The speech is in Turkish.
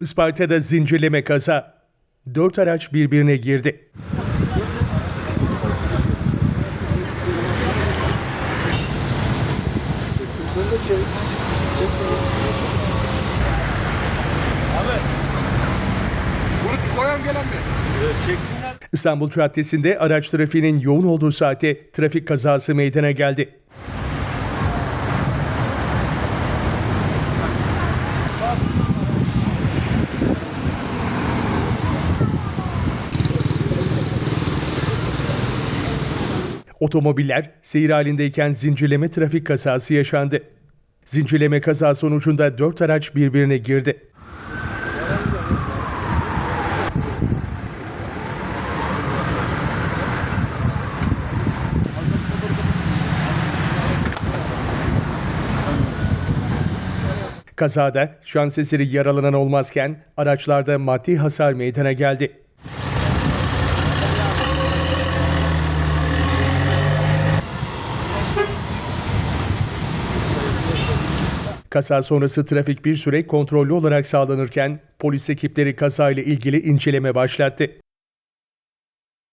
Isparta'da zincirleme kaza. Dört araç birbirine girdi. İstanbul Caddesi'nde araç trafiğinin yoğun olduğu saatte trafik kazası meydana geldi. Otomobiller seyir halindeyken zincirleme trafik kazası yaşandı. Zincirleme kaza sonucunda dört araç birbirine girdi. Kazada şans eseri yaralanan olmazken araçlarda maddi hasar meydana geldi. Kaza sonrası trafik bir süre kontrollü olarak sağlanırken polis ekipleri kazayla ilgili inceleme başlattı.